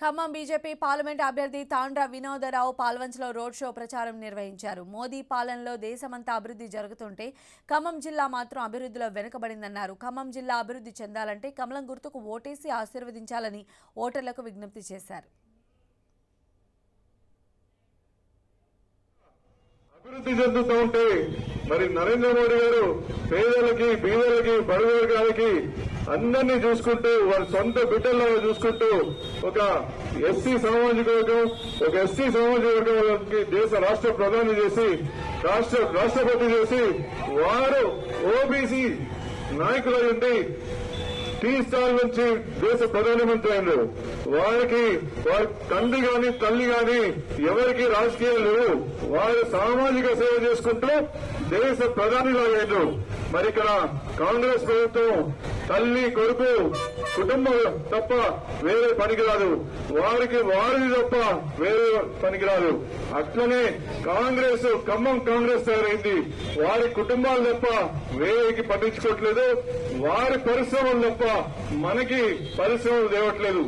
Khammam BJP parliament అభ్యర్థి తాండ్ర వినోదరావు పాల్వంచలో road show ప్రచారం నిర్వహించారు. మోదీ పాలనలో దేశమంతా అభివృద్ధి జరుగుతుంటే ఖమ్మం జిల్లా మాత్రం అభివృద్ధిలో వెనుకబడిందన్నారు. ఖమ్మం జిల్లా అభివృద్ధి చెందాలంటే కమలం గుర్తుకు ఓటేసి ఆశీర్వదించాలని ఓటర్లకు విజ్ఞప్తి చేశారు. అభివృద్ధి చెందుతూ ఉంటే మరి నరేంద్ర మోడీ గారు పేదలకి బీదలకి బడుగు వర్గాలకి అందరినీ చూసుకుంటూ వారి సొంత బిడ్డల్లో చూసుకుంటూ ఒక ఎస్సీ సామాజిక వర్గం ఒక ఎస్సీ సామాజిక వర్గానికి దేశ రాష్ట్ర ప్రధాని చేసి రాష్ట్ర రాష్ట్రపతి చేసి వారు ఓబీసీ నాయకులై ఉండి టీ స్టాల్ నుంచి దేశ ప్రధానమంత్రి అయినారు వారికి వారి తండ్రి గాని తల్లి గాని ఎవరికి రాజకీయాలు లేవు. వారు సామాజిక సేవ చేసుకుంటూ దేశ ప్రధానిలాగారు మరి ఇక్కడ కాంగ్రెస్ ప్రభుత్వం తల్లి కొడుకు కుటుంబం తప్ప వేరే పనికిరాదు వారికి వారిది తప్ప వేరే పనికిరాదు అట్లనే కాంగ్రెస్ ఖమ్మం కాంగ్రెస్ తయారైంది. వారి కుటుంబాలు తప్ప వేరేకి పట్టించుకోవట్లేదు. వారి పరిశ్రమలు తప్ప మనకి పరిశ్రమలు తేవట్లేదు.